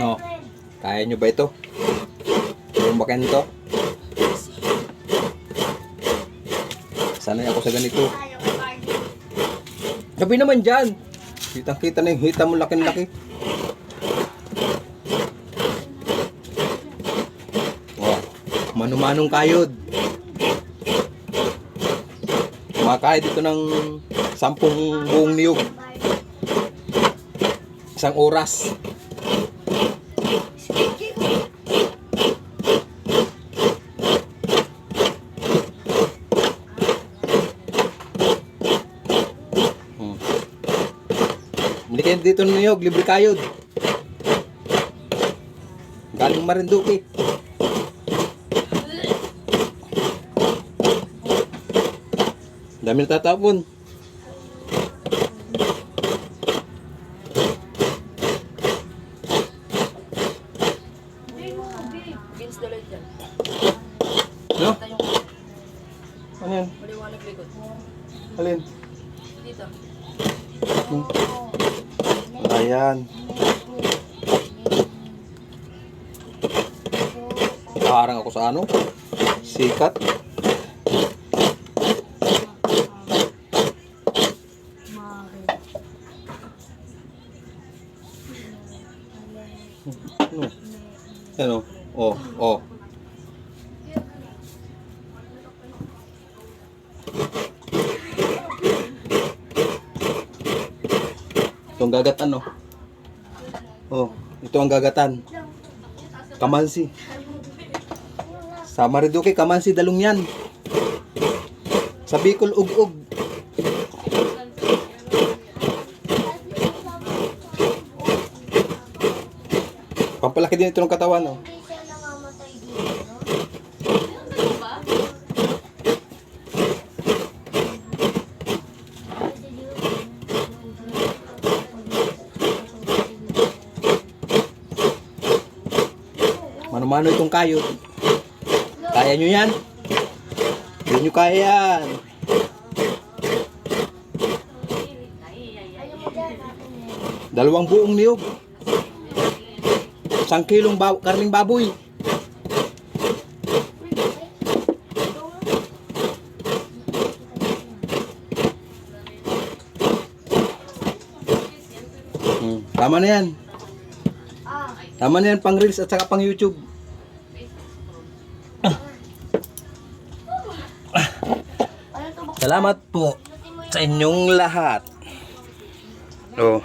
No. Kaya nyo ba ito? Tumbakin to? Sanay ako sa ganito. Sabi naman dyan. Kitang kita na yung hita mo laki-laki. Wow. Manumanong kayod. Kumakaya dito ng sampung buong niyog. Isang oras. Bili kayo dito ng niyog, libre kayod. Galing Marinduque. Dami natatapon. Against the light yan. No? Tayo Ano yan? maliwanag likod. Alin? Dito. Ayan. Parang ako sa ano? Sikat. Ano? Ano? Oh, oh. Ito ang gagatan, no? Oh, ito ang gagatan. Kamansi. Sa Marinduque, Kamansi dalong yan. Sa Bicol, ug-ug. Pampalaki din ito ng katawan, no? Hindi Mano-mano itong kayo. Kaya nyo yan? Hindi nyo kaya yan. Dalawang buong niyog. Isang kilong ba karning baboy. Hmm, tama na yan. Tama na yan pang reels at saka pang YouTube. Salamat po sa inyong lahat. Oh,